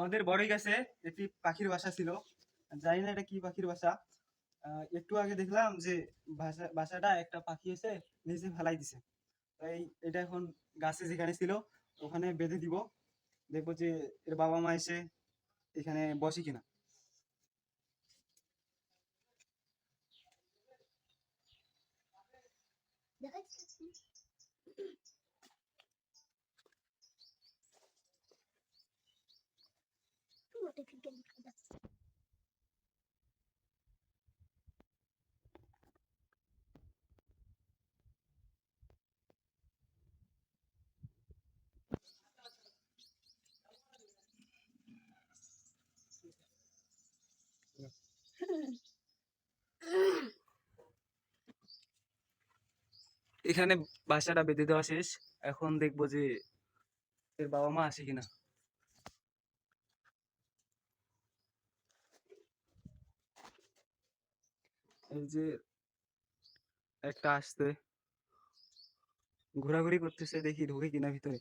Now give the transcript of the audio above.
আমাদের বড়ই গাছে, একটি পাখির বাসা ছিল। জানি না এটা কি পাখির বাসা। একটু আগে দেখলাম যে বাসা, বাসাটা একটা পাখি এসে নিচে ফেলাই দিছে। তাই এটা এখন গাছে যেখানে ছিল, ওখানে বেঁধে দিব। দেখব যে এর বাবা মা এসে এখানে বসে কিনা। এখানে বাসাটা বেঁধে দেওয়া শেষ। এখন দেখব যে এর বাবা মা আসে কিনা। এই যে একটা আসতে ঘোরাঘুরি করতেছে দেখি ঢুকে কিনা ভিতরে।